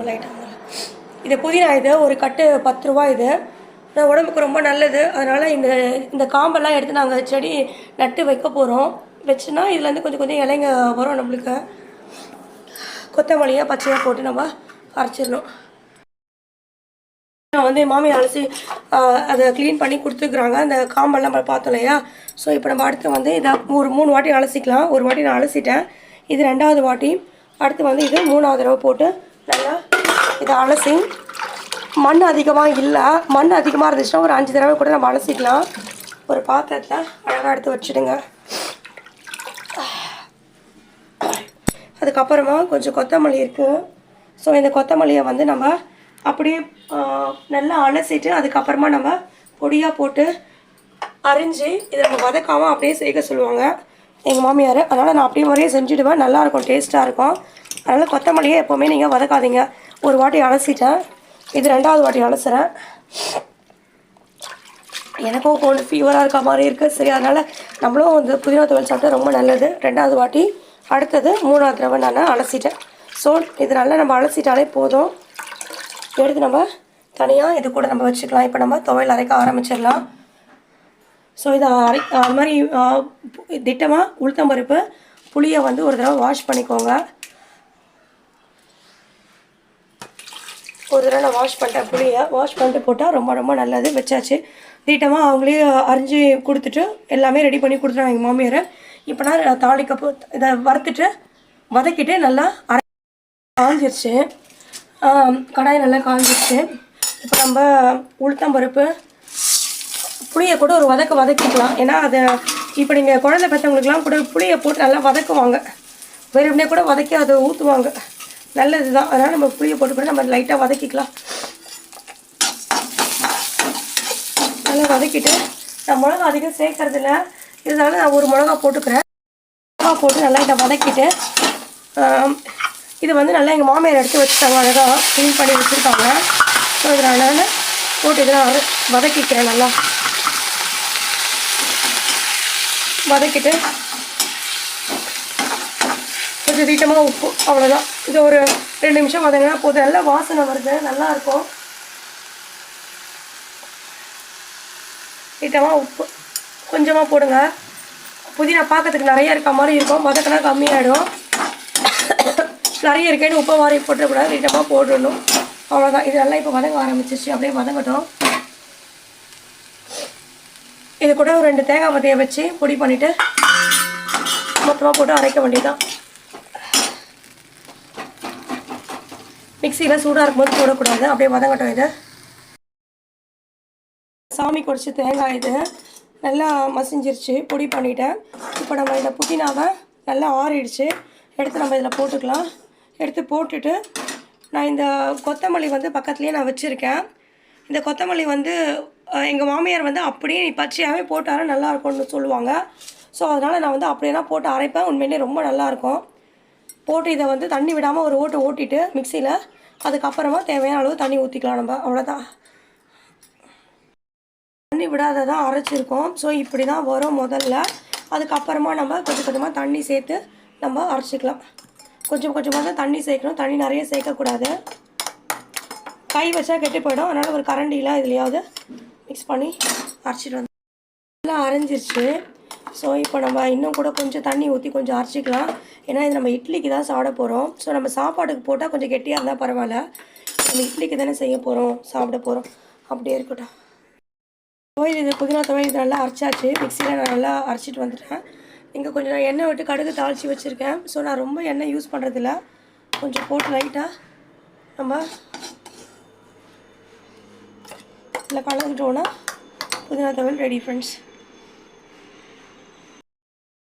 லைட்டாக இது புதினா இது ஒரு கட்டு பத்து ரூபா இது. நான் உடம்புக்கு ரொம்ப நல்லது. அதனால் இந்த இந்த காம்பெல்லாம் எடுத்து நாங்கள் செடி நட்டு வைக்க போகிறோம் வச்சுன்னா இதுலேருந்து கொஞ்சம் கொஞ்சம் இலைங்க வரும் நம்மளுக்கு. கொத்தமல்லியாக பச்சையாக போட்டு நம்ம அரைச்சிடணும். நான் வந்து மாமி அலசி அதை க்ளீன் பண்ணி கொடுத்துருக்குறாங்க. அந்த காம்பெல்லாம் நம்ம பார்த்தோம் இல்லையா? ஸோ இப்போ நம்ம அடுத்து வந்து இதை ஒரு மூணு வாட்டி அலசிக்கலாம். ஒரு வாட்டி நான் அலசிட்டேன். இது ரெண்டாவது வாட்டி. அடுத்து வந்து இது மூணாவது தடவை போட்டு நல்லா இதை அலசி மண் அதிகமாக இல்லை மண் அதிகமாக இருந்துச்சுன்னா ஒரு அஞ்சு தடவை கூட நம்ம அலசிக்கலாம். ஒரு பாத்திரத்தில் அழகாக எடுத்து வச்சுடுங்க. அதுக்கப்புறமா கொஞ்சம் கொத்தமல்லி இருக்குது ஸோ இந்த கொத்தமல்லியை வந்து நம்ம அப்படியே நல்லா அலசிட்டு அதுக்கப்புறமா நம்ம பொடியாக போட்டு அரிஞ்சு இதை நம்ம வதக்காமல் அப்படியே சேர்க்க சொல்லுவாங்க எங்கள் மாமியார். அதனால் நான் அப்படியே முறையே செஞ்சுடுவேன். நல்லாயிருக்கும் டேஸ்ட்டாக இருக்கும். அதனால் கொத்தமல்லியை எப்போவுமே நீங்கள் வதக்காதீங்க. ஒரு வாட்டி அலசிட்டேன். இது ரெண்டாவது வாட்டி அலசுகிறேன் எனக்கும் கொஞ்சம் ஃபீவராக இருக்க மாதிரி இருக்குது சரி அதனால் நம்மளும் வந்து புதினா துவல் சாப்பிட்டா ரொம்ப நல்லது. ரெண்டாவது வாட்டி அடுத்தது மூணாவது தடவை நான் அலசிட்டேன். ஸோ இது நல்லா நம்ம அலசிட்டாலே போதும். எடுத்து நம்ம தனியாக இது கூட நம்ம வச்சுக்கலாம். இப்போ நம்ம துவையல் அரைக்க ஆரம்பிச்சிடலாம். ஸோ இதை அரை அது மாதிரி திட்டமாக உளுத்தம்பருப்பு புளியை வந்து ஒரு தடவை வாஷ் பண்ணிக்கோங்க. ஒரு தடவை நான் வாஷ் பண்ணிட்டேன். புளியை வாஷ் பண்ணிட்டு போட்டால் ரொம்ப ரொம்ப நல்லது. வச்சாச்சு. தீட்டமாக அவங்களே அரிஞ்சு கொடுத்துட்டு எல்லாமே ரெடி பண்ணி கொடுத்துட்டாங்க எங்கள் மாமியார். இப்போ நான் தாளிக்கப்போ இதை வறுத்துட்டு வதக்கிட்டு நல்லா அரை காஞ்சிருச்சு. கடாய் நல்லா காஞ்சிருச்சு. இப்போ நம்ம உளுத்தம்பருப்பு புளியை கூட ஒரு வதக்க வதக்கிக்கலாம். ஏன்னா அதை இப்போ நீங்கள் குழந்தை பெற்றவங்களுக்குலாம் கூட புளியை போட்டு நல்லா வதக்குவாங்க. வெறுமனே கூட வதக்கி அதை ஊற்றுவாங்க நல்லது தான் அதனால் நம்ம புளியை போட்டு கூட நம்ம லைட்டாக வதக்கிக்கலாம். நல்லா வதக்கிட்டு நான் மிளகா அதிகம் சேர்க்கறது இல்லை இருந்தாலும் நான் ஒரு மிளகா போட்டுக்கிறேன். மிளகா போட்டு நல்லா இதை வதக்கிட்டு இது வந்து நல்லா எங்கள் மாமியார் எடுத்து வச்சுட்டாங்க அழகாக க்ளீன் பண்ணி வச்சுருக்காங்க. ஸோ இதில் நான் போட்டு இதெல்லாம் வதக்கிக்கிறேன் நல்லா. வதக்கிட்டு கொஞ்சம் தீட்டமாக உப்பு. அவ்வளோதான் இது ஒரு ரெண்டு நிமிஷம் வதங்கினா போதும். நல்லா வாசனை வருது. நல்லாயிருக்கும் இருக்கும். உப்பு. கொஞ்சமாக போடுங்க. புதினா பார்க்கறதுக்கு நிறைய இருக்க மாதிரி இருக்கும். வதக்கினா கம்மியாயிடும். நிறைய இருக்கேன்னு உப்பு மாதிரி போட்டுக்கூடாது தீட்டமாக போட்டுடணும். அவ்வளோதான் இது நல்லா இப்போ வதங்க ஆரம்பிச்சிச்சு அப்படியே வதங்கட்டும். இது கூட ஒரு ரெண்டு தேங்காய் மத்தையை வச்சு பொடி பண்ணிவிட்டு மொத்தமாக போட்டு அரைக்க வேண்டியதான் மிக்சியில் சூடாக இருக்கும்போது போடக்கூடாது. அப்படியே வதங்கட்டும் இதை. சாமி குடிச்சு தேங்காய் இது நல்லா மசிஞ்சிருச்சு. பொடி பண்ணிட்டேன். இப்போ நம்ம இந்த புதினாவை நல்லா ஆறிடுச்சு. எடுத்து நம்ம இதில் போட்டுக்கலாம். எடுத்து போட்டுட்டு நான் இந்த கொத்தமல்லி வந்து பக்கத்துலேயே நான் வச்சுருக்கேன். இந்த கொத்தமல்லி வந்து எங்கள் மாமியார் வந்து அப்படியே நீ பச்சையாகவே போட்டாலும் நல்லா இருக்கும்னு சொல்லுவாங்க. ஸோ அதனால் நான் வந்து அப்படியே தான் போட்டு அரைப்பேன். உண்மையிலேயே ரொம்ப நல்லாயிருக்கும் போட்டு இதை வந்து தண்ணி விடாமல் ஒரு ஓட்டு ஓட்டிட்டு மிக்சியில் அதுக்கப்புறமா தேவையான அளவு தண்ணி ஊற்றிக்கலாம் நம்ம. அவ்வளோதான் தண்ணி விடாத தான் அரைச்சிருக்கோம். ஸோ இப்படி தான் வரும் முதல்ல. அதுக்கப்புறமா நம்ம கொஞ்சம் கொஞ்சமாக தண்ணி சேர்த்து நம்ம அரைச்சிக்கலாம். கொஞ்சம் கொஞ்சமாக தான் தண்ணி சேர்க்கணும். தண்ணி நிறைய சேர்க்கக்கூடாது. கை வச்சா கெட்டு போயிடும். அதனால் ஒரு கரண்டியில் இதுலையாவது மிக்ஸ் பண்ணி அரைச்சிட்டு வந்து நல்லா அரைஞ்சிருச்சு. ஸோ இப்போ நம்ம இன்னும் கூட கொஞ்சம் தண்ணி ஊற்றி கொஞ்சம் அரைச்சிக்கலாம். ஏன்னா இது நம்ம இட்லிக்கு தான் சாப்பிட போகிறோம் ஸோ நம்ம சாப்பாட்டுக்கு போட்டால் கொஞ்சம் கெட்டியாக இருந்தால் பரவாயில்ல. நம்ம இட்லிக்கு தானே செய்ய போகிறோம் சாப்பிட போகிறோம் அப்படியே இருக்கட்டும். துவையல் இது புதினா துவையல் இது நல்லா அரைச்சாச்சு. மிக்சியில் நான் நல்லா அரைச்சிட்டு வந்துட்டேன். இங்கே கொஞ்சம் நான் எண்ணெய் விட்டு கடுகு தாளித்து வச்சுருக்கேன். ஸோ நான் ரொம்ப எண்ணெய் யூஸ் பண்ணுறதில்ல கொஞ்சம் போட்டு லைட்டாக நம்ம இதில் கலந்துட்டோன்னா புதினா துவையல் ரெடி ஃப்ரெண்ட்ஸ்